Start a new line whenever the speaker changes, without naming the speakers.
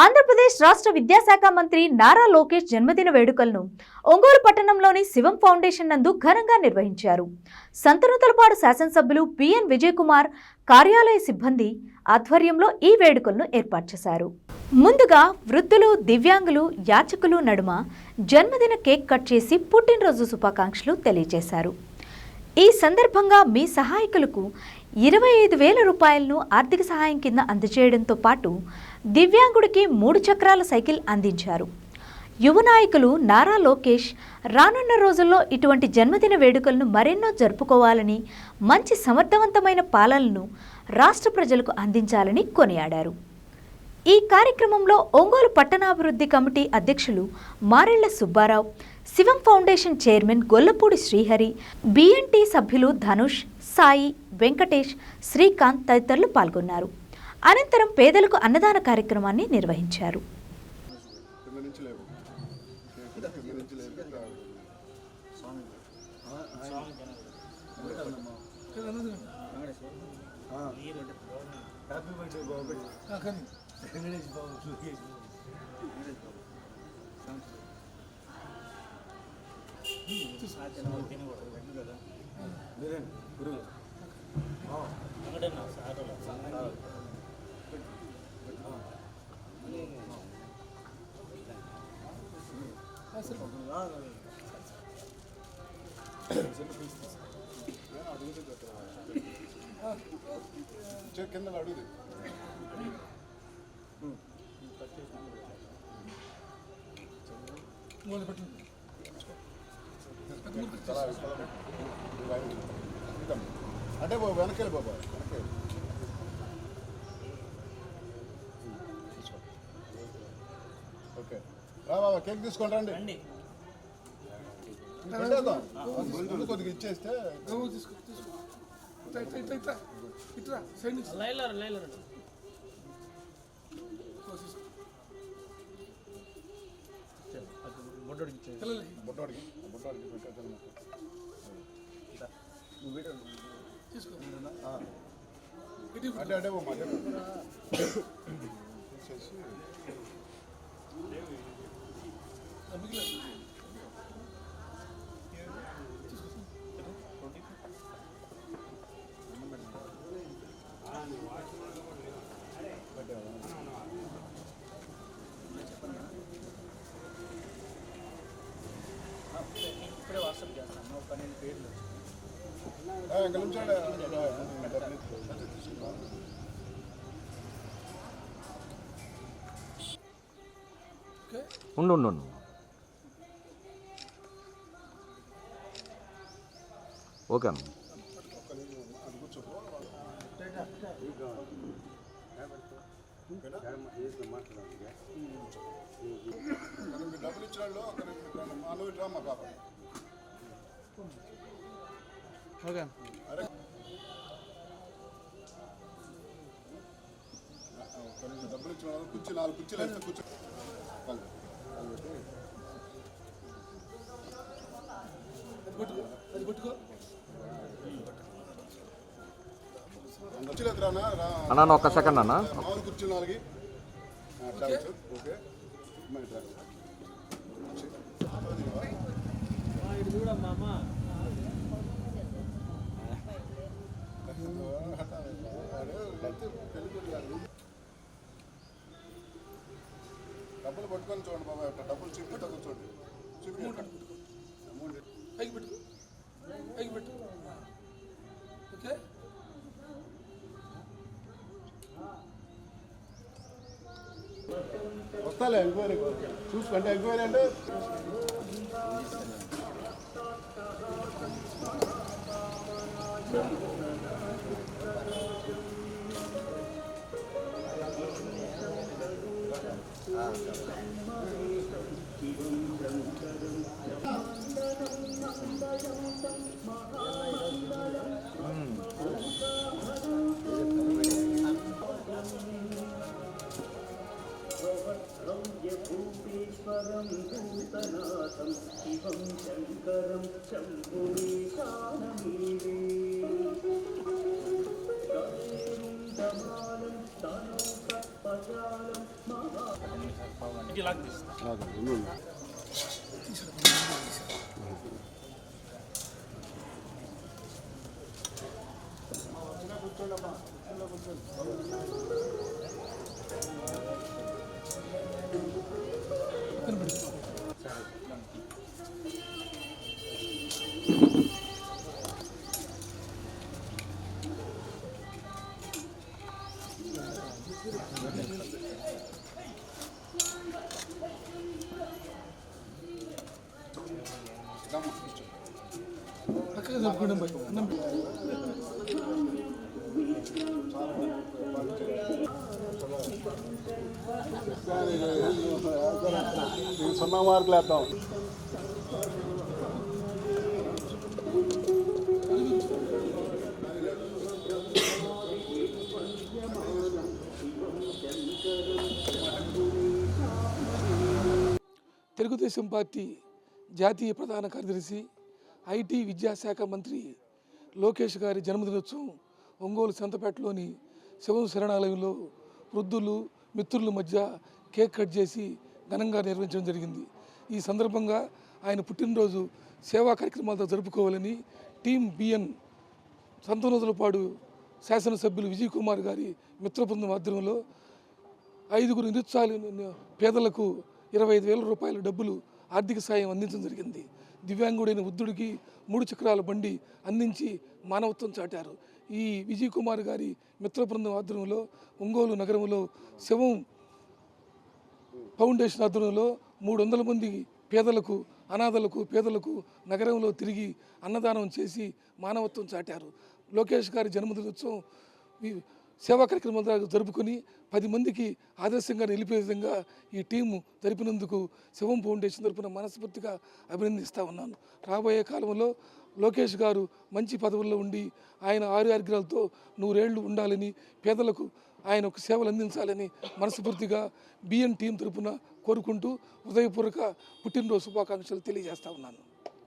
ఆంధ్రప్రదేశ్ రాష్ట్ర విద్యాశాఖ మంత్రి నారా లోకేష్ జన్మదిన వేడుకలను ఒంగోలు పట్టణంలోని శివం ఫౌండేషన్ నందు ఘనంగా నిర్వహించారు. సంతనూతలపాడు శాసనసభ్యులు పిఎన్ విజయ్ కుమార్ కార్యాలయ సిబ్బంది ఆధ్వర్యంలో ఈ వేడుకలను ఏర్పాటు చేశారు. ముందుగా వృద్ధులు దివ్యాంగులు యాచకులు నడుమ జన్మదిన కేక్ కట్ చేసి పుట్టినరోజు శుభాకాంక్షలు తెలియజేశారు. ఈ సందర్భంగా మీ సహాయకులకు ఇరవై ఐదు వేల రూపాయలను ఆర్థిక సహాయం కింద అందజేయడంతో పాటు దివ్యాంగుడికి మూడు చక్రాల సైకిల్ అందించారు. యువ నాయకులు నారా లోకేష్ రానున్న రోజుల్లో ఇటువంటి జన్మదిన వేడుకలను మరెన్నో జరుపుకోవాలని మంచి సమర్థవంతమైన పాలనను రాష్ట్ర ప్రజలకు అందించాలని కొనియాడారు. ఈ కార్యక్రమంలో ఒంగోలు పట్టణాభివృద్ధి కమిటీ అధ్యక్షులు Marella Subbarao Shivam foundation chairman Gollapudi Srihari BNT సభ్యులు ధనుష్ సాయి వెంకటేష్ శ్రీకాంత్ తదితరులు పాల్గొన్నారు. అనంతరం పేదలకు అన్నదాన కార్యక్రమాన్ని నిర్వహించారు.
కింద నుంచి లేవు కింద నుంచి లేవు హ్యాపీ బర్త్డే బాబు వెంకటేష్ బాబు మీరేంటి గురువు చెక్ కింద అడుగుది అంటే బాబు వెనకెళ్ళి బాబా వెనకెళ్ళి ఓకే రా బాబా కేక్ తీసుకొని రండి. కొద్దిగా ఇచ్చేస్తే
తీసుకో. ఇట్లా
లైలర్ లైలర్ బొడ్డోడికి
బుడ్డోడికి బుడ్డోడికి పెట్టేద్దాం నువ్వు వీడియో
తీసుకో
అంటే అంటే ఓ
పన్నెండు పేర్లు
ఓకే
ఉండు ఉండు ఓకే అమ్మ
మనకి డబ్బులు ఇచ్చిన వాళ్ళు ఒక రెండు డ్రామా కాబట్టి
ఓకే
డబ్బులు ఇచ్చిన వాళ్ళు కుర్చీ నాలుగు కుర్చీలు వేస్తే కూర్చో
అన్న. ఒక్క సెకండ్ అన్న
కుర్చీ నాలుగు. ఓకే మరి ఇట్లా. కుర్చీ.
ఇది కూడా మా అమ్మ
డబ్బులు పట్టుకొని చూడండి బాబా ఇట్లా డబ్బులు చూపిస్తా చూడండి చూపి అమౌంట్
పైకి పెట్టు పైకి పెట్టు ఓకే
వస్తాలే ఎంక్వైరీ. చూసుకుంటే ఎంక్వైరీ అంటే
Thank you. శివం శంకరం శంభురీశానమీరే గరుడమాలం తనోపజాలం
ఇది సున్నా మార్కులు వేద్దాం
తెలుగుదేశం పార్టీ జాతీయ ప్రధాన కార్యదర్శి ఐటీ విద్యాశాఖ మంత్రి లోకేష్ గారి జన్మదినోత్సవం ఒంగోలు సంతపేటలోని శివం శరణాలయంలో వృద్ధులు మిత్రుల మధ్య కేక్ కట్ చేసి ఘనంగా నిర్వహించడం జరిగింది. ఈ సందర్భంగా ఆయన పుట్టినరోజు సేవా కార్యక్రమాలతో జరుపుకోవాలని టీం బిఎన్ సంతనోదలపాడు శాసనసభ్యులు విజయ్ కుమార్ గారి మిత్ర బృందం ఆధ్వర్యంలో ఐదుగురు నిరుత్సాహ పేదలకు ఇరవై ఐదు వేల రూపాయల డబ్బులు ఆర్థిక సాయం అందించడం జరిగింది. దివ్యాంగుడైన వృద్ధుడికి మూడు చక్రాల బండి అందించి మానవత్వం చాటారు. ఈ విజయ్ కుమార్ గారి మిత్ర బృందం ఆధ్వర్యంలో ఒంగోలు నగరంలో శవం ఫౌండేషన్ ఆధ్వర్యంలో మూడు వందల మంది పేదలకు అనాథలకు పేదలకు నగరంలో తిరిగి అన్నదానం చేసి మానవత్వం చాటారు. లోకేష్ గారి జన్మదినోత్సవం సేవా కార్యక్రమం జరుపుకొని పది మందికి ఆదర్శంగా నిలిపే విధంగా ఈ టీము జరిపినందుకు శివం ఫౌండేషన్ తరపున మనస్ఫూర్తిగా అభినందిస్తూ ఉన్నాను. రాబోయే కాలంలో లోకేష్ గారు మంచి పదవుల్లో ఉండి ఆయన ఆరు ఆరోగ్యాలతో నూరేళ్ళు ఉండాలని పేదలకు ఆయన ఒక సేవలు అందించాలని మనస్ఫూర్తిగా బిఎన్ టీం తరపున కోరుకుంటూ హృదయపూర్వక పుట్టినరోజు శుభాకాంక్షలు తెలియజేస్తా ఉన్నాను.